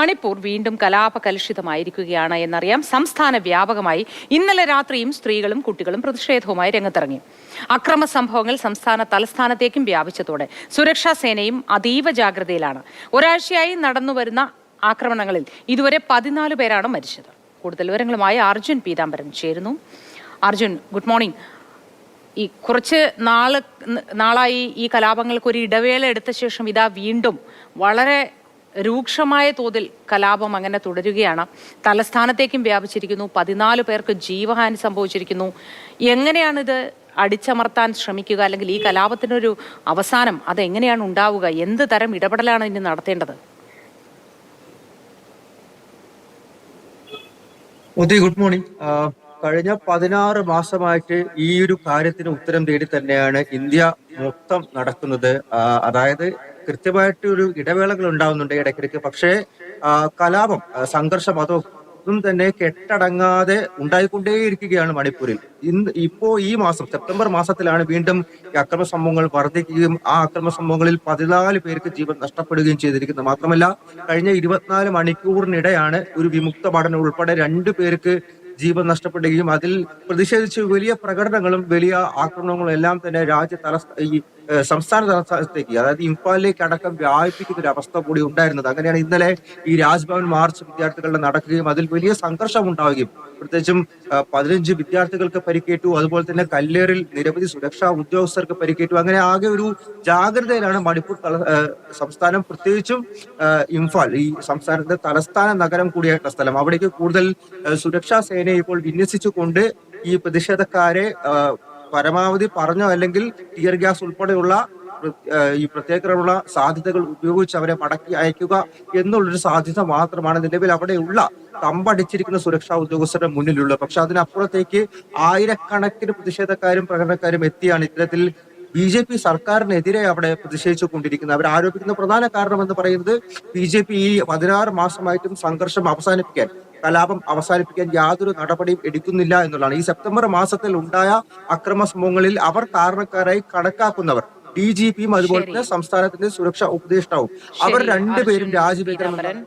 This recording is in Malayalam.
മണിപ്പൂർ വീണ്ടും കലാപകലുഷിതമായിരിക്കുകയാണ് എന്നറിയാം. സംസ്ഥാന വ്യാപകമായി ഇന്നലെ രാത്രിയും സ്ത്രീകളും കുട്ടികളും പ്രതിഷേധവുമായി രംഗത്തിറങ്ങി. അക്രമ സംഭവങ്ങൾ സംസ്ഥാന തലസ്ഥാനത്തേക്കും വ്യാപിച്ചതോടെ സുരക്ഷാ സേനയും അതീവ ജാഗ്രതയിലാണ്. ഒരാഴ്ചയായി നടന്നുവരുന്ന ആക്രമണങ്ങളിൽ ഇതുവരെ പതിനാല് പേരാണ് മരിച്ചത്. കൂടുതൽ വിവരങ്ങളുമായി അർജുൻ പീതാംബരൻ ചേരുന്നു. Arjun good morning. ഈ കുറച്ച് നാൾ നാളായി ഈ കലാപങ്ങൾക്ക് ഒരു ഇടവേള എടുത്ത ശേഷം ഇതാ വീണ്ടും വളരെ രൂക്ഷമായ തോതിൽ കലാപം അങ്ങനെ തുടരുകയാണ്. തലസ്ഥാനത്തേക്കും വ്യാപിച്ചിരിക്കുന്നു. പതിനാല് പേർക്ക് ജീവഹാനി സംഭവിച്ചിരിക്കുന്നു. എങ്ങനെയാണിത് അടിച്ചമർത്താൻ ശ്രമിക്കുക? അല്ലെങ്കിൽ ഈ കലാപത്തിനൊരു അവസാനം അതെങ്ങനെയാണ് ഉണ്ടാവുക? എന്ത് തരം ഇടപെടലാണ് ഇനി നടത്തേണ്ടത്? ഗുഡ് മോർണിംഗ് കഴിഞ്ഞ പതിനാറ് മാസമായിട്ട് ഈ ഒരു കാര്യത്തിന് ഉത്തരം തേടി തന്നെയാണ് ഇന്ത്യ മൊത്തം നടക്കുന്നത്. അതായത് കൃത്യമായിട്ട് ഒരു ഇടവേളകൾ ഉണ്ടാവുന്നുണ്ട് ഇടയ്ക്കിടയ്ക്ക്. പക്ഷേ കലാപം സംഘർഷം അതൊന്നും തന്നെ കെട്ടടങ്ങാതെ ഉണ്ടായിക്കൊണ്ടേയിരിക്കുകയാണ് മണിപ്പൂരിൽ. ഇന്ന് ഇപ്പോ ഈ മാസം സെപ്റ്റംബർ മാസത്തിലാണ് വീണ്ടും ഈ അക്രമ സംഭവങ്ങൾ വർദ്ധിക്കുകയും ആ അക്രമ സംഭവങ്ങളിൽ പതിനാല് പേർക്ക് ജീവൻ നഷ്ടപ്പെടുകയും ചെയ്തിരിക്കുന്നത്. മാത്രമല്ല കഴിഞ്ഞ ഇരുപത്തിനാല് മണിക്കൂറിനിടെയാണ് ഒരു വിമുക്ത പഠനം ഉൾപ്പെടെ രണ്ടു പേർക്ക് ജീവൻ നഷ്ടപ്പെടുകയും അതിൽ പ്രതിഷേധിച്ച് വലിയ പ്രകടനങ്ങളും വലിയ ആക്രമണങ്ങളും എല്ലാം തന്നെ രാജ്യ തലസ്ഥ ഈ സംസ്ഥാന തലസ്ഥാനത്തേക്ക് അതായത് ഇംഫാലിലേക്ക് അടക്കം വ്യാപിപ്പിക്കുന്ന ഒരു അവസ്ഥ കൂടി ഉണ്ടായിരുന്നത്. അങ്ങനെയാണ് ഇന്നലെ ഈ രാജ്ഭവൻ മാർച്ച് വിദ്യാർത്ഥികളുടെ നടക്കുകയും അതിൽ വലിയ സംഘർഷം ഉണ്ടാവുകയും പ്രത്യേകിച്ചും പതിനഞ്ച് വിദ്യാർത്ഥികൾക്ക് പരിക്കേറ്റു. അതുപോലെ തന്നെ കല്ലേറിൽ നിരവധി സുരക്ഷാ ഉദ്യോഗസ്ഥർക്ക് പരിക്കേറ്റു. അങ്ങനെ ആകെ ഒരു ജാഗ്രതയിലാണ് മണിപ്പൂർ സംസ്ഥാനം പ്രത്യേകിച്ചും ഇംഫാൽ ഈ സംസ്ഥാനത്തെ തലസ്ഥാന നഗരം കൂടിയായിട്ടുള്ള സ്ഥലം. അവിടേക്ക് കൂടുതൽ സുരക്ഷാ സേനയെ ഇപ്പോൾ വിന്യസിച്ചുകൊണ്ട് ഈ പ്രതിഷേധക്കാരെ പരമാവധി പറഞ്ഞോ അല്ലെങ്കിൽ ടിയർ ഗ്യാസ് ഉൾപ്പെടെയുള്ള ഈ പ്രത്യേകതയുള്ള സാധ്യതകൾ ഉപയോഗിച്ച് അവരെ മടക്കി അയക്കുക എന്നുള്ളൊരു സാധ്യത മാത്രമാണ് നിലവിൽ അവിടെയുള്ള തമ്പടിച്ചിരിക്കുന്ന സുരക്ഷാ ഉദ്യോഗസ്ഥരുടെ മുന്നിലുള്ളത്. പക്ഷെ അതിനപ്പുറത്തേക്ക് ആയിരക്കണക്കിന് പ്രതിഷേധക്കാരും പ്രകടനക്കാരും എത്തിയാണ് ഇത്തരത്തിൽ ബി ജെ പി സർക്കാരിനെതിരെ അവിടെ പ്രതിഷേധിച്ചു കൊണ്ടിരിക്കുന്നത്. അവർ ആരോപിക്കുന്ന പ്രധാന കാരണം എന്ന് പറയുന്നത് ബി ജെ പി ഈ പതിനാറ് മാസമായിട്ടും സംഘർഷം അവസാനിപ്പിക്കാൻ കലാപം അവസാനിപ്പിക്കാൻ യാതൊരു നടപടിയും എടുക്കുന്നില്ല എന്നുള്ളതാണ്. ഈ സെപ്റ്റംബർ മാസത്തിൽ ഉണ്ടായ അക്രമ സംഭവങ്ങളിൽ അവർ കാരണക്കാരായി കണക്കാക്കുന്നവർ ഡി ജി പിയും അതുപോലെ തന്നെ സംസ്ഥാനത്തിന്റെ സുരക്ഷാ ഉപദേഷ്ടാവും. അവർ രണ്ടുപേരും അർജുൻ രാജിവെക്കണമെന്ന് പീതാംബരൻ.